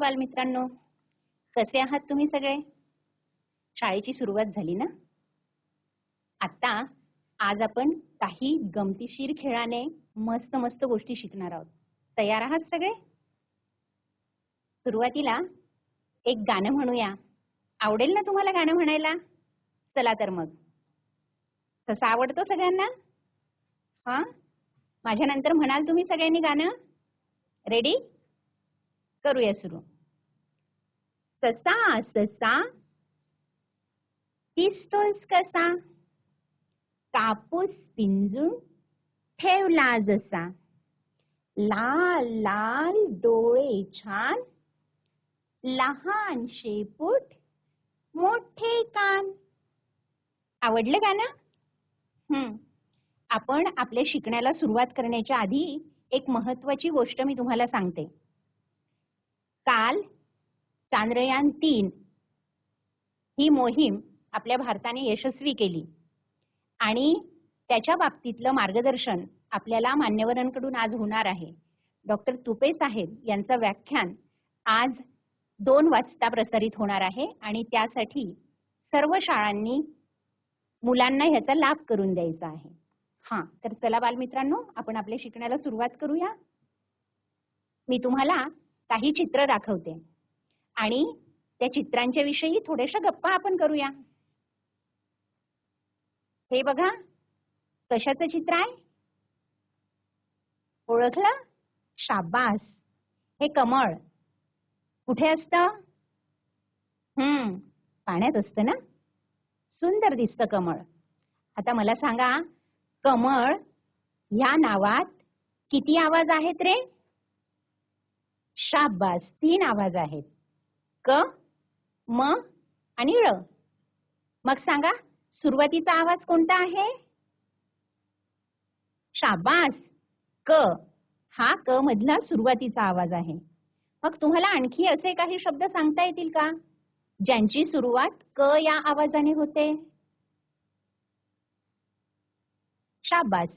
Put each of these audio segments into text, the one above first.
बालमित्रांनो कसे आहात तुम्ही सगळे? शाळेची सुरुवात झाली ना? आता आज आपण काही गमतीशीर खेळाने मस्त मस्त गोष्टी शिकणार आहोत. तयार आहात सगळे? सुरुवातीला एक गाणं म्हणूया. आवडेल ना तुम्हाला गाणं म्हणायला? चला तर मग. तसं आवडतो सगळ्यांना? हा? माझ्या नंतर म्हणाल तुम्ही सगळ्यांनी गाणं? रेडी करूया सुरू. ससा ससा दिसतोस कसा? कापूस पिंजून ठेवला जसा. लाल लाल डोळे छान. लहान शेपूट मोठे कान. आवडलं ना? हम्म. आपण आपल्या शिकण्याला सुरुवात करण्याच्या आधी एक महत्वाची गोष्ट मी तुम्हाला सांगते. काल चांद्रयान तीन. ही मोहीम आपल्या भारताने यशस्वी केली. आणि त्याच्या बाबतीतलं मार्गदर्शन आपल्याला मान्यवरांकडून आज होणार आहे. डॉक्टर तुपे साहेब यांचं व्याख्यान आज दोन वाजता प्रसारित होणार आहे आणि त्यासाठी सर्व शाळांनी मुलांना ह्याचा लाभ करून द्यायचा आहे. हां तर चला बालमित्रांनो आपण आपल्या शिकण्याला सुरुवात करूया. मी तुम्हाला काही चित्र दाखवते. आणि त्या चित्रांच्या विषयी थोड्याशा गप्पा आपण करूया. हे बघा कशाचं चित्र आहे? ओळखलं? शाबास. हे कमळ. कुठे असतं? हम्म पाण्यात असतं ना? सुंदर दिसतं कमळ. आता मला सांगा कमळ ह्या नावात किती आवाज आहेत रे? शाबास तीन आवाज आहेत. क म आणि ळ. मग सांगा सुरुवातीचा आवाज कोणता आहे? शाबास! क. हा क मधला सुरुवातीचा आवाज आहे. मग तुम्हाला आणखी असे काही शब्द सांगता येतील का? ज्यांची सुरुवात क या आवाजाने होते. शाबास!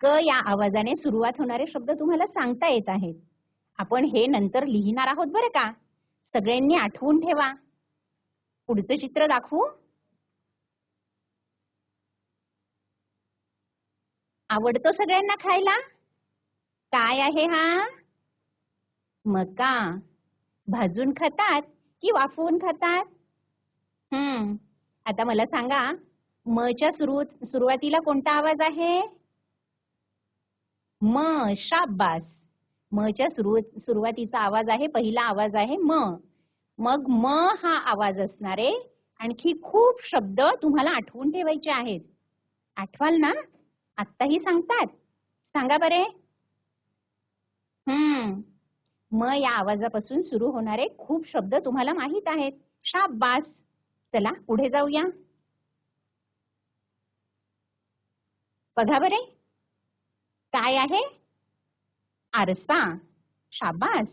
क या आवाजाने सुरुवात होणारे शब्द तुम्हाला सांगता येत आहेत. आपण हे नंतर लिहिणार आहोत बरं का? सगळ्यांनी आठवून ठेवा. पुढचं चित्र दाखवू? आवडतो सगळ्यांना खायला? काय आहे हा? मका. भाजून खातात की वाफवून खातात? हम्म. आता मला सांगा मच्या सुरू सुरुवातीला कोणता आवाज आहे? म शाबास. मच्या सुरू सुरुवातीचा आवाज आहे पहिला आवाज आहे म. मग म हा आवाज असणारे आणखी खूप शब्द तुम्हाला आठवून ठेवायचे आहेत. आठवाल ना? आत्ताही सांगतात. सांगा बरे. हम्म. म या आवाजापासून सुरू होणारे खूप शब्द तुम्हाला माहीत आहेत. शाबास. चला पुढे जाऊया. बघा बरे. काय आहे? आरसा शाबास.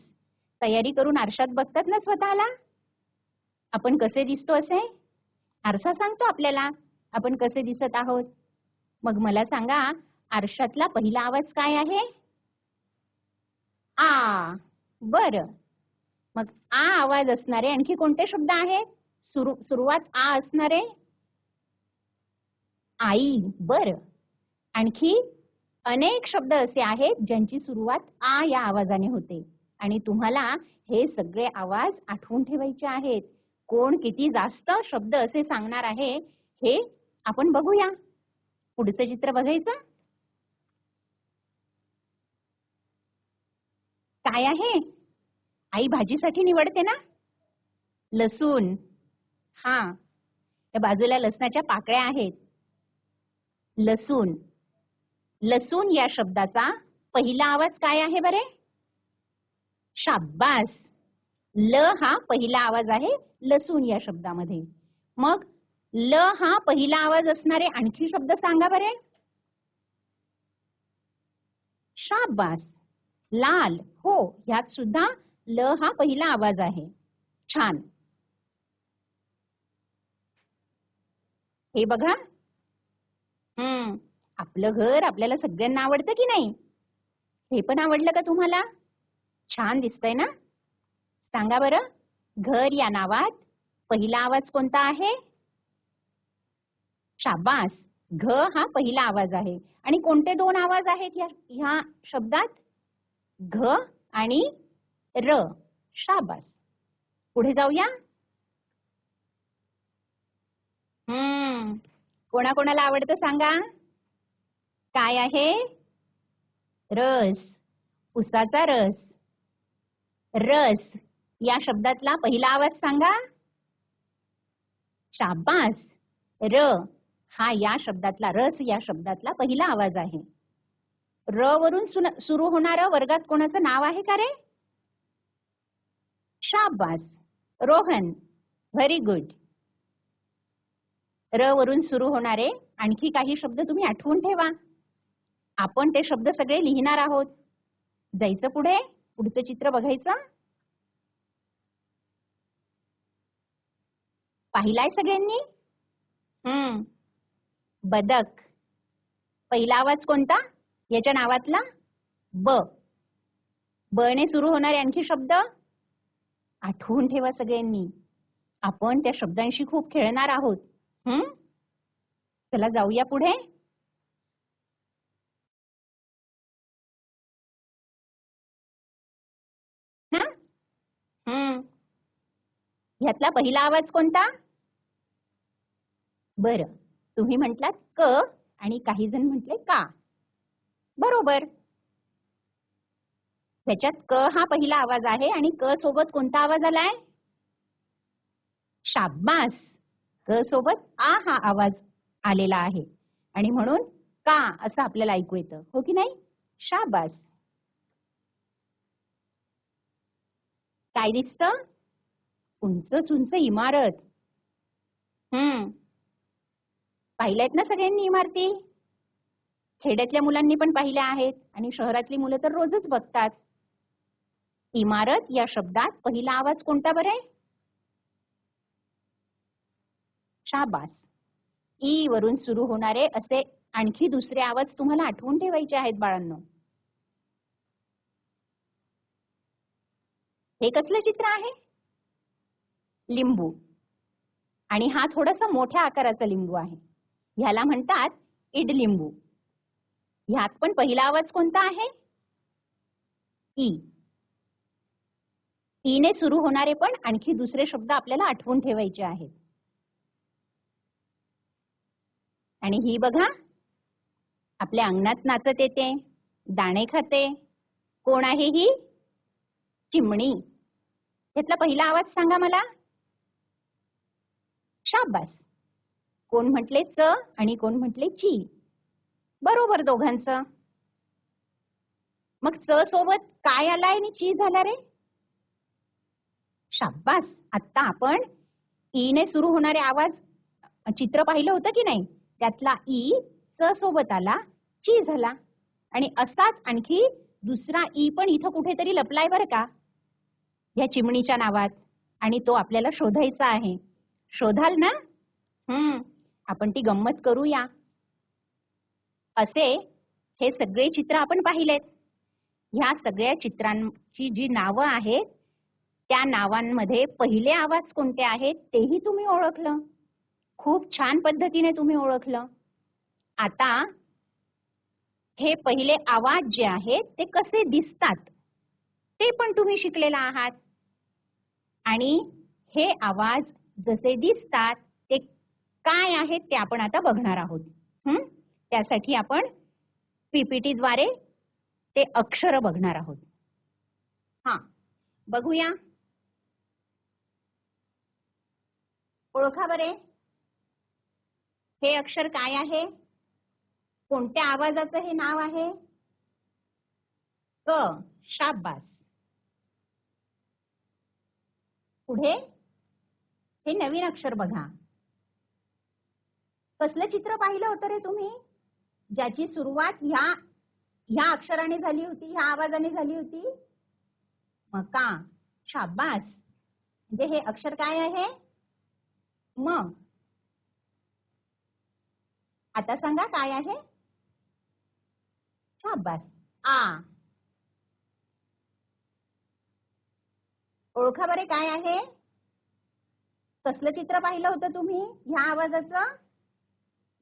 तयारी करून आरशात बघतात ना स्वतःला? आपण कसे दिसतो असे? आरसा सांगतो आपल्याला. आपण कसे दिसत आहोत? मग मला सांगा आरशातला पहिला आवाज काय आहे? आ बर. मग आ आवाज असणारे आणखी कोणते शब्द आहेत? सुरू सुरुवात आ असणारे? आई बर. आणखी अनेक शब्द असे आहेत ज्यांची सुरुवात आ या आवाजाने होते. आणि तुम्हाला हे सगळे आवाज आठवून ठेवायचे आहेत. कोण किती जास्त शब्द असे सांगणार आहे हे आपण बघूया. पुढचं चित्र बघायचं? काय आहे? आई भाजीसाठी निवडते ना? लसूण. हा. या बाजूला लसणाच्या पाकळ्या आहेत. लसूण. लसूण या शब्दाचा पहिला आवाज काय आहे बरे? शाब्बास. ल हा पहिला आवाज आहे लसूण या शब्दामध्ये. मग ल हा पहिला आवाज असणारे आणखी शब्द सांगा बरे. शाब्बास. लाल. हो ह्यात सुद्धा ल हा पहिला आवाज आहे. छान. हे बघा. हम्म. आपलं घर आपल्याला सगळ्यांना आवडतं की नाही? हे पण आवडलं का तुम्हाला? छान दिसतंय ना? सांगा बरं घर या नावात पहिला आवाज कोणता आहे? शाबास! घ हा पहिला आवाज आहे. आणि कोणते दोन आवाज आहेत या ह्या शब्दात? घ आणि र. शाबास! पुढे जाऊया. हम्म कोणाकोणाला आवडतं सांगा? काय आहे? रस. उसाचा रस. रस. या शब्दातला पहिला आवाज सांगा. शाबास. र. हा या शब्दातला रस या शब्दातला पहिला आवाज आहे. र वरून सुरू होणारं वर्गात कोणाचं नाव आहे का रे? शाबास. रोहन. व्हेरी गुड र वरून सुरू होणारे आणखी काही शब्द तुम्ही आठवून ठेवा. आपण ते शब्द सगळे लिहिणार आहोत. जायचं पुढे? पुढचं चित्र बघायचं? पाहिलाय सगळ्यांनी? हम्म. बदक. पहिला आवाज कोणता? याच्या नावातला? ब. ब ने सुरू होणारे आणखी शब्द? आठवून ठेवा सगळ्यांनी. आपण त्या शब्दांशी खूप खेळणार आहोत. हम्म. चला जाऊया पुढे. ह्यातला पहिला आवाज कोणता? बर. तुम्ही म्हटलात क आणि काही जण म्हटले का. बरोबर. त्याच्यात क हा पहिला आवाज आहे आणि क सोबत कोणता आवाज आलाय? शाब्बास. क सोबत आ हा आवाज आलेला आहे. आणि म्हणून का असं आपल्याला ऐकू येतं. हो की नाही? शाबास काय दिसतं? उंच उंच इमारत. हम्म. पाहिल्यात ना सगळ्यांनी इमारती? खेड्यातल्या मुलांनी पण पाहिल्या आहेत आणि शहरातली मुलं तर रोजच बघतात. इमारत या शब्दात पहिला आवाज कोणता बरे शाबास. ई वरून सुरू होणारे असे आणखी दुसरे आवाज तुम्हाला आठवून ठेवायचे आहेत बाळांनो. हे कसलं चित्र आहे? लिंबू. आणि हा थोडासा मोठ्या आकाराचा लिंबू आहे. ह्याला म्हणतात इडलिंबू ह्यात पण पहिला आवाज कोणता आहे? ई. ईने सुरू होणारे पण आणखी दुसरे शब्द आपल्याला आठवून ठेवायचे आहेत. आणि ही बघा आपल्या अंगणात नाचत येते दाणे खाते कोण आहे ही चिमणी. ह्यातला पहिला आवाज सांगा मला. शाबास. कोण म्हटले च आणि कोण म्हटले ची. बरोबर दोघांचं. मग च सोबत काय आलाय आणि ची झाला रे? शाबास. आता आपण ईने सुरू होणारे आवाज चित्र पाहिलं होतं की नाही? त्यातला ई च सोबत आला ची झाला. आणि असाच आणखी दुसरा ई पण इथं कुठेतरी लपलाय बरं का? या चिमणीच्या नावात. आणि तो आपल्याला शोधायचा आहे. शोधाल ना? हम्म. आपण ती गंमत करूया. असे हे सगळे चित्र आपण पाहिलेत. ह्या सगळ्या चित्रांची जी नावं आहेत त्या नावांमध्ये पहिले आवाज कोणते आहेत तेही तुम्ही ओळखलं. खूप छान पद्धतीने तुम्ही ओळखलं. आता हे पहिले आवाज जे आहेत ते कसे दिसतात ते पण तुम्ही शिकलेला आहात. आणि हे आवाज जसे दिसतात ते काय आहेत ते आपण आता बघणार आहोत. त्यासाठी आपण पीपीटी द्वारे ते अक्षर बघणार आहोत. हा बघूया. ओळखा बरे? हे अक्षर काय आहे? कोणत्या आवाजाचं हे नाव आहे? क शाबास. पुढे? हे नवीन अक्षर बघा. कसलं चित्र पाहिलं होतं रे तुम्ही? ज्याची सुरुवात ह्या ह्या अक्षराने झाली होती ह्या आवाजाने झाली होती? मका शाबास. म्हणजे हे अक्षर काय आहे? म. आता सांगा काय आहे? शाबास. आ. ओळखा बरे काय आहे? कसलं चित्र पाहिलं होतं तुम्ही? ह्या आवाजाचं?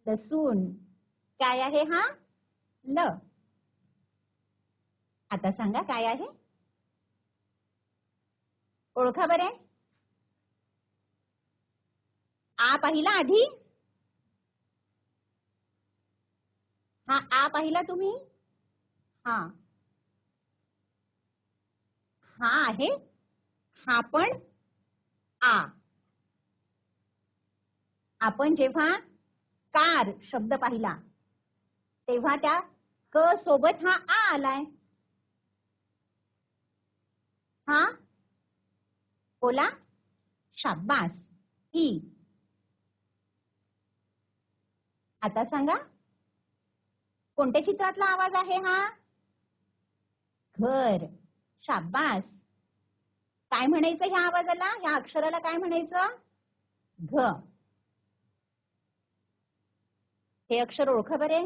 लसूण काय आहे हा? ल. आता सांगा काय आहे? ओळखा बरे. आ पाहिला आधी? हा आ पाहिला तुम्ही? हा. हा आहे. हा पण आ. आपण जेव्हा कार शब्द पाहिला तेव्हा त्या क सोबत हा आ आलाय. हा? बोला. शाब्बास. ई. आता सांगा. कोणत्या चित्रातला आवाज आहे हा? घर. शाब्बास. काय म्हणायचं ह्या आवाजाला? ह्या अक्षराला काय म्हणायचं? घ. हे अक्षर ओळखा बरे?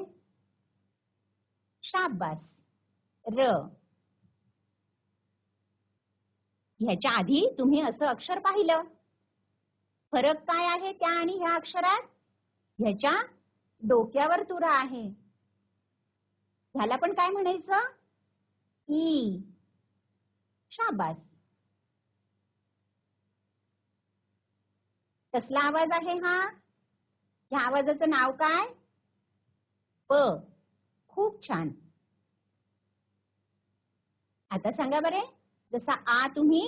शाब्बास र. ह्याच्या आधी तुम्ही असं अक्षर पाहिलं. फरक काय आहे त्या आणि ह्या अक्षरात? ह्याच्या डोक्यावर तुरा आहे. ह्याला पण काय म्हणायचं? ई. शाबास. कसला आवाज आहे हा? ह्या आवाजाचं नाव काय? प खूप छान. आता सांगा बरे. जसा आ तुम्ही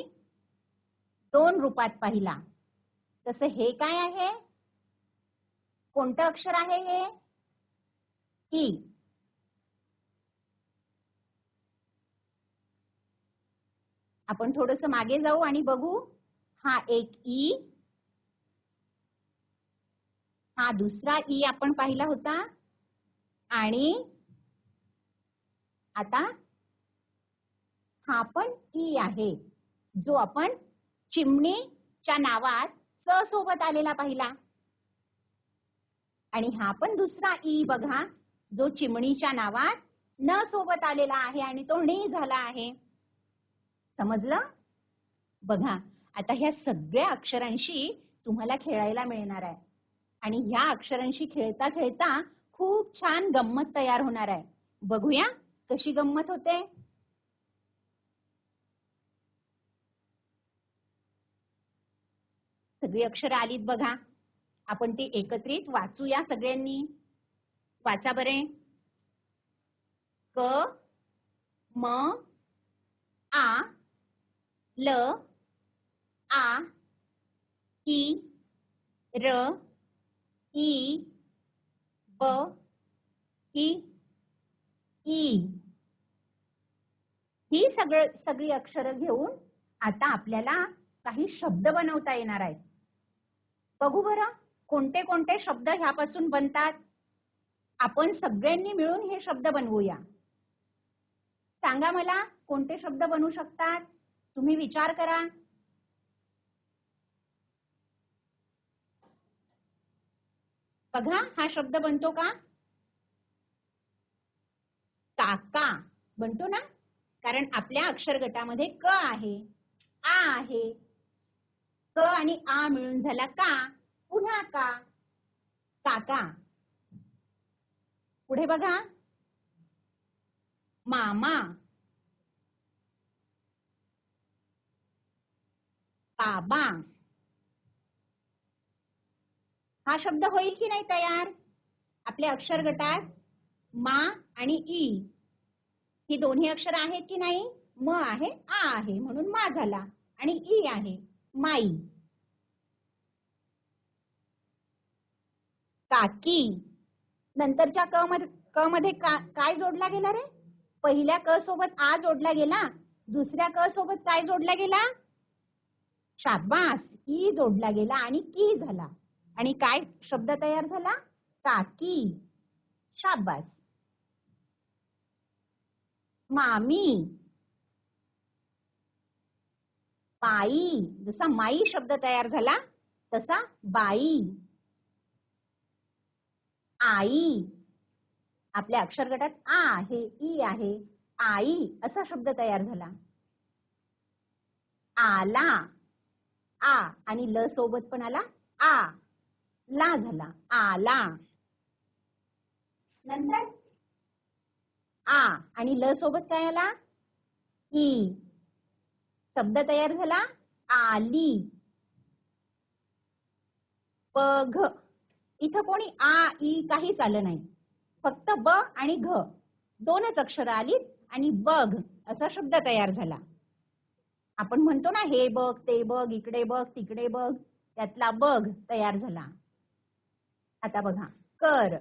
दोन रूपात पाहिला तसं हे काय आहे? कोणतं अक्षर आहे हे? ई. आपण थोडस मागे जाऊ आणि बघू. हा एक ई. हा दुसरा ई आपण पाहिला होता. आणि आता हा पण ई आहे. जो आपण चिमणीच्या नावात स सोबत आलेला पाहिला. आणि हा पण दुसरा ई बघा जो चिमणीच्या नावात न सोबत आलेला आहे आणि तो णी झाला आहे. समजलं? बघा आता ह्या सगळ्या अक्षरांशी तुम्हाला खेळायला मिळणार आहे. आणि ह्या अक्षरांशी खेळता खेळता खूप छान गंमत तयार होणार आहे. बघूया कशी गंमत होते. सगळी अक्षरं आलीत बघा. आपण ती एकत्रित वाचूया सगळ्यांनी. वाचा बरे. क म आ ल आ ई र ई प इ ई. ही सगळं सगळी अक्षरं घेऊन आता आपल्याला काही शब्द बनवता येणार आहेत. बघू बरं कोणते कोणते शब्द ह्यापासून बनतात? आपण सगळ्यांनी मिळून हे शब्द बनवूया. सांगा मला कोणते शब्द बनवू शकतात? तुम्ही विचार करा. बघा हा शब्द बनतो का? काका. बनतो ना? कारण आपल्या अक्षर गटामध्ये क आहे. आ आहे. क आणि आ मिळून झाला का? पुन्हा का? काका. पुढे बघा. मामा. बाबा. हा शब्द होईल की नाही तयार? आपल्या अक्षर गटात मा आणि ई. ही दोन्ही अक्षर आहेत की नाही? म आहे आ आहे म्हणून मा झाला. आणि ई आहे माई. काकी. नंतरच्या क मध्ये क मध्ये का, काय जोडला गेला रे? पहिल्या क सोबत आ जोडला गेला. दुसऱ्या क सोबत काय जोडला गेला? शाबास. ई जोडला गेला आणि की झाला. आणि काय शब्द तयार झाला? काकी. शाबास. मामी. बाई. जसा माई शब्द तयार झाला तसा बाई. आई. आपल्या अक्षर गटात आ आहे ई आहे. आई असा शब्द तयार झाला. आला. आ आणि ल सोबत पण आला. आ. ला झाला. आला नंतर? आ आणि ल सोबत काय आला? ई. शब्द तयार झाला? आली बघ इथं कोणी आ ई काहीच आलं नाही. फक्त ब आणि घ. दोनच अक्षरं आलीत आणि बघ असा शब्द तयार झाला. आपण म्हणतो ना हे बघ ते बघ इकडे बघ तिकडे बघ. त्यातला बघ तयार झाला. आता बघा. कर.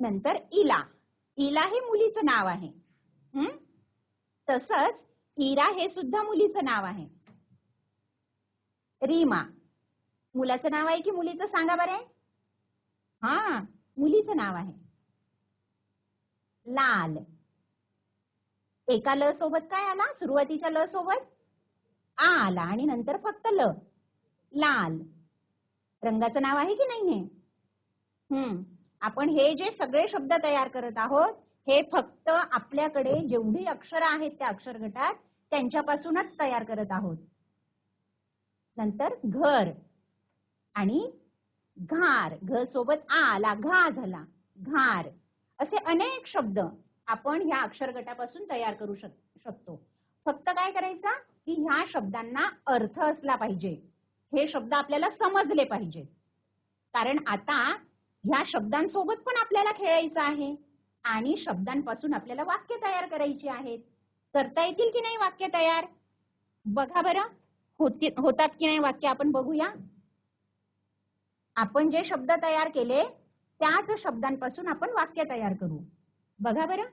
नंतर इला. इला हे मुलीचं नाव आहे. हम्म तसंच इरा हे सुद्धा मुलीचं नाव आहे. रीमा. मुलाचं नाव आहे की मुलीचं? सांगा बरे. हा मुलीचं नाव आहे. लाल. एका ल सोबत काय आला? सुरुवातीच्या ल सोबत? आ आला. आणि नंतर फक्त ल. लाल. रंगाचं नाव आहे की नाही हे? हम्म. आपण हे जे सगळे शब्द तयार करत आहोत हे फक्त आपल्याकडे जेवढी अक्षरं आहेत त्या अक्षर गटात त्यांच्यापासूनच तयार करत आहोत. नंतर घर आणि घार. घ सोबत आला घा झाला घार. असे अनेक शब्द आपण ह्या अक्षर गटापासून तयार करू शक शकतो. फक्त काय करायचा? की ह्या शब्दांना अर्थ असला पाहिजे. हे शब्द आपल्याला समजले पाहिजेत. कारण आता ह्या शब्दांसोबत पण आपल्याला खेळायचं आहे. आणि शब्दांपासून आपल्याला वाक्य तयार करायची आहेत. करता येतील की नाही वाक्य तयार? बघा बरं. होती होतात की नाही वाक्य आपण बघूया. आपण जे शब्द तयार केले त्याच शब्दांपासून आपण वाक्य तयार करू. बघा बरं.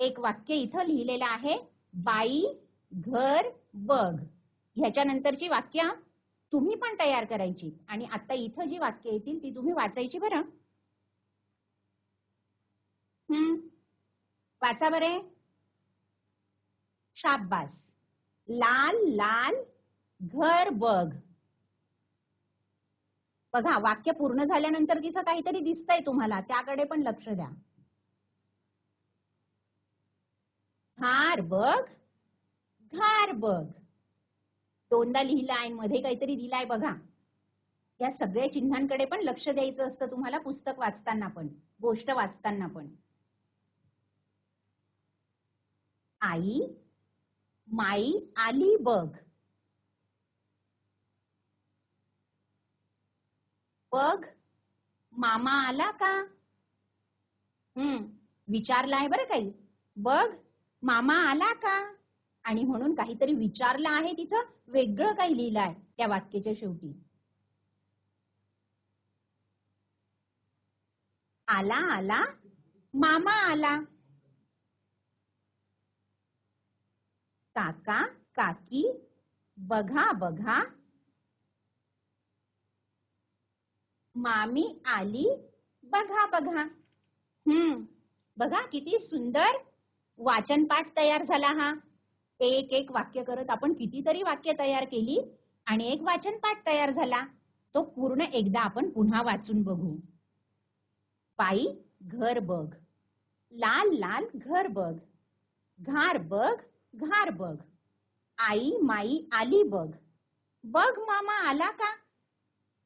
एक वाक्य इथं लिहिलेलं आहे बाई घर बघ. ह्याच्या नंतरची वाक्य तुम्ही पण तयार करायची. आणि आता इथं जी वाक्य येतील ती तुम्ही वाचायची बरं. हम्म. वाचा बरे. शाबास. लाल लाल घर बघ. बघा वाक्य पूर्ण झाल्यानंतर तिथं काहीतरी दिसतंय तुम्हाला त्याकडे पण लक्ष द्या. हार बघ. घार बघ. दोनदा लिहिलायमध्ये काहीतरी दिलाय बघा. या सगळ्या चिन्हांकडे पण लक्ष द्यायचं असतं तुम्हाला पुस्तक वाचताना पण गोष्ट वाचताना पण. आई माई आली बघ. बघ मामा आला का? हम्म विचारला आहे बरं काही. बघ मामा आला का? आणि म्हणून काहीतरी विचारलं आहे तिथं वेगळं काही लिहिलं आहे त्या वाक्याच्या शेवटी. आला आला. मामा आला. काका काकी. बघा बघा. मामी आली. बघा बघा. हम्म. बघा किती सुंदर वाचन पाठ तयार झाला हा. एक एक वाक्य करत आपण कितीतरी वाक्य तयार केली आणि एक वाचन पाठ तयार झाला तो पूर्ण एकदा आपण पुन्हा वाचून बघू. पायी घर बघ. लाल लाल घर बघ. घार बघ घार बघ. आई माई आली बघ. बघ मामा आला का?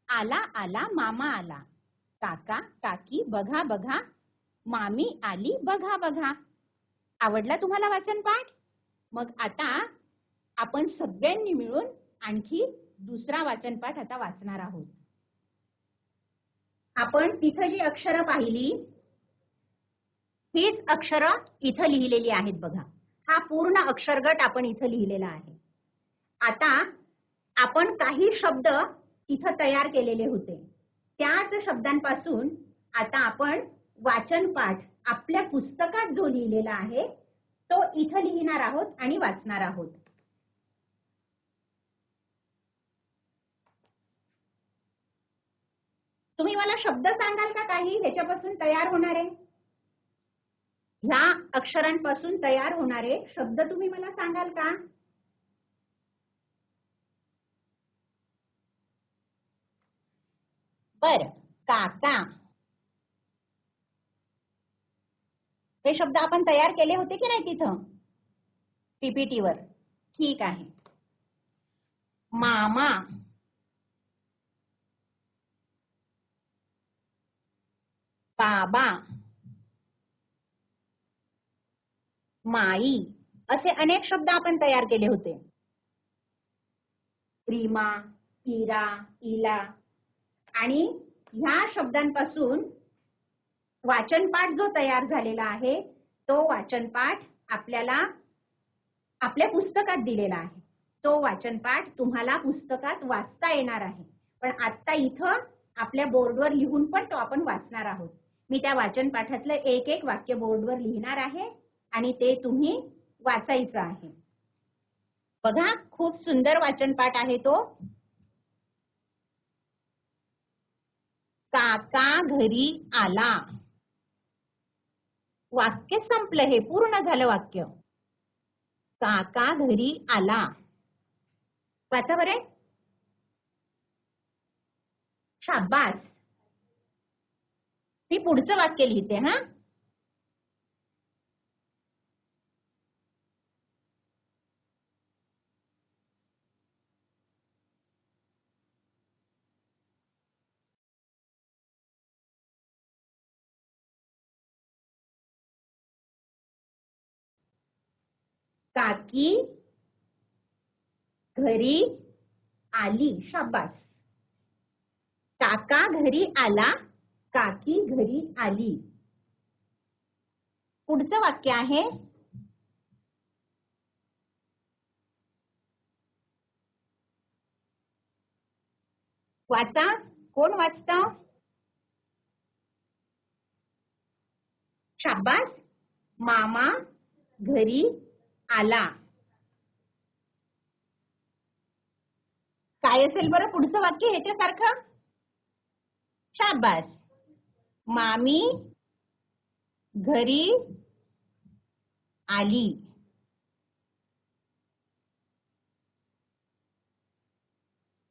आला आला मामा आला. काका काकी बघा बघा. मामी आली बघा बघा. आवडला तुम्हाला वाचन पाठ मग आता आपण सगळ्यांनी मिळून आणखी दुसरा वाचनपाठ आता वाचणार आहोत. आपण तिथं जी अक्षरं पाहिली हीच अक्षरं इथं लिहिलेली आहेत बघा. हा पूर्ण अक्षरगट आपण इथं लिहिलेला आहे. आता आपण काही शब्द इथं तयार केलेले होते. त्याच शब्दांपासून आता आपण वाचनपाठ आपल्या पुस्तकात जो लिहिलेला आहे तो इथं लिहिणार आहोत आणि वाचणार आहोत. तुम्ही मला शब्द सांगाल का काही? ह्याच्यापासून तयार होणारे ह्या अक्षरांपासून तयार होणारे शब्द तुम्ही मला सांगाल का? बर. काका हे शब्द आपण तयार केले होते की नाही तिथं? पीपीटीवर ठीक आहे. मामा. बाबा. माई. असे अनेक शब्द आपण तयार केले होते. रीमा इरा इला. आणि ह्या शब्दांपासून वाचनपाठ जो तयार झालेला आहे तो वाचनपाठ आपल्याला आपल्या पुस्तकात दिलेला आहे. तो वाचनपाठ तुम्हाला पुस्तकात वाचता येणार आहे. पण आता इथं आपल्या बोर्डवर लिहून पण तो आपण वाचणार आहोत. मी त्या वाचन पाठातलं एक एक वाक्य बोर्डवर लिहिणार आहे आणि ते तुम्ही वाचायचं आहे. बघा खूप सुंदर वाचन पाठ आहे तो. काका घरी आला. वाक्य संपलं हे पूर्ण झालं वाक्य. काका घरी आला. वाचा बरे. शाबास. मी पुढचं वाक्य लिहिते हा? काकी घरी आली शाबास. काका घरी आला काकी घरी आली. पुढचं वाक्य आहे वाचा कोण वाचत? शाबास. मामा घरी आला. काय असेल बरं पुढचं वाक्य ह्याच्यासारखं? शाबास. मामी घरी आली.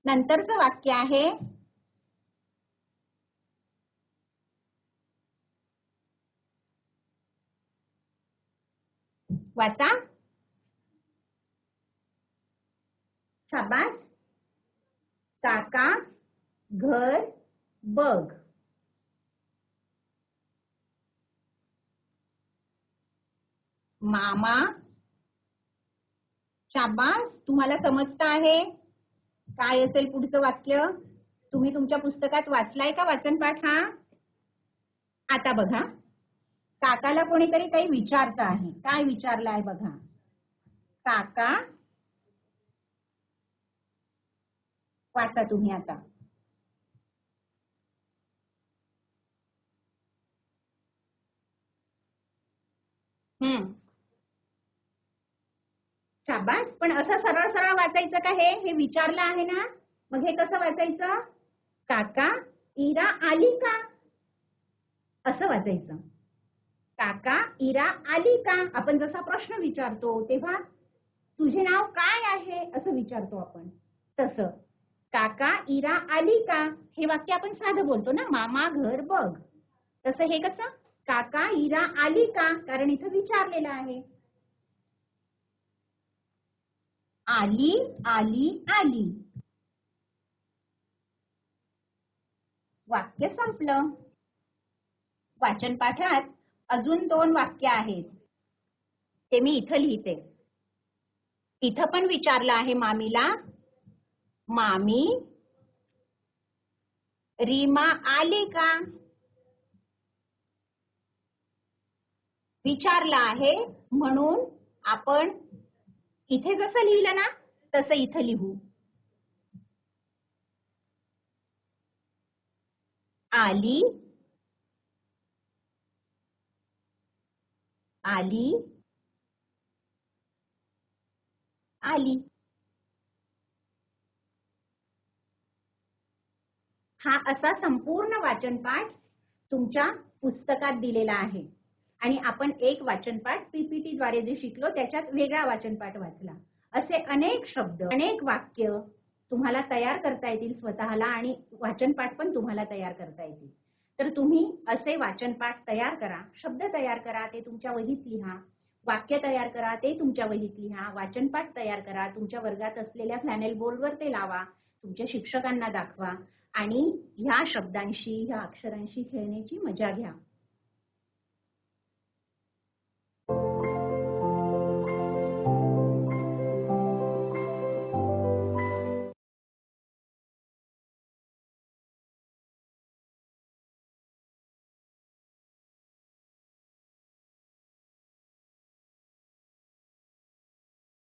नंतरचं वाक्य आहे वाचा. शाबास. काका घर बघ. मामा. शाबास तुम्हाला समजता आहे? काय असेल पुढचं वाक्य? तुम्ही तुमच्या पुस्तकात वाचलाय का वाचन पाठ हा? आता बघा. काकाला कोणीतरी काही विचारता आहे. काय विचारलं आहे बघा. काका वाचा तुम्ही आता. हम्म. शाबास. पण असं सरळ सरळ वाचायचं का हे? हे विचारलं आहे ना? मग हे कसं वाचायचं? काका इरा आली का? असं वाचायचं. काका इरा आली का? आपण जसा प्रश्न विचारतो तेव्हा तुझे नाव काय आहे? असं विचारतो आपण. तसं. काका इरा आली का? हे वाक्य आपण साधं बोलतो ना मामा घर बघ. तसं हे कसं? काका इरा आली का? कारण इथं विचारलेलं आहे. आली आली आली. वाक्य संपलं. वाचन पाठात अजून दोन वाक्य आहेत. ते मी इथं लिहिते. इथं पण विचारलं आहे मामीला मामी रीमा आली का? विचारला आहे म्हणून आपण इथे जसं लिहिलं ना तसं इथं लिहू. आली आली आली. हा असा संपूर्ण वाचनपाठ तुमच्या पुस्तकात दिलेला आहे. आणि आपण एक वाचनपाठ पीपीटी द्वारे जे शिकलो त्याच्यात वेगळा वाचनपाठ वाचला. असे अनेक शब्द अनेक वाक्य तुम्हाला तयार करता येतील स्वतःला आणि वाचनपाठ पण तुम्हाला तयार करता येतील. तर तुम्ही असे वाचनपाठ तयार करा शब्द तयार करा ते तुमच्या वहीत लिहा वाक्य तयार करा ते तुमच्या वहीत लिहा वाचनपाठ तयार करा तुमच्या वर्गात असलेल्या फ्लॅनेल बोर्डवर ते लावा तुमच्या शिक्षकांना दाखवा आणि ह्या शब्दांशी ह्या अक्षरांशी खेळण्याची मजा घ्या.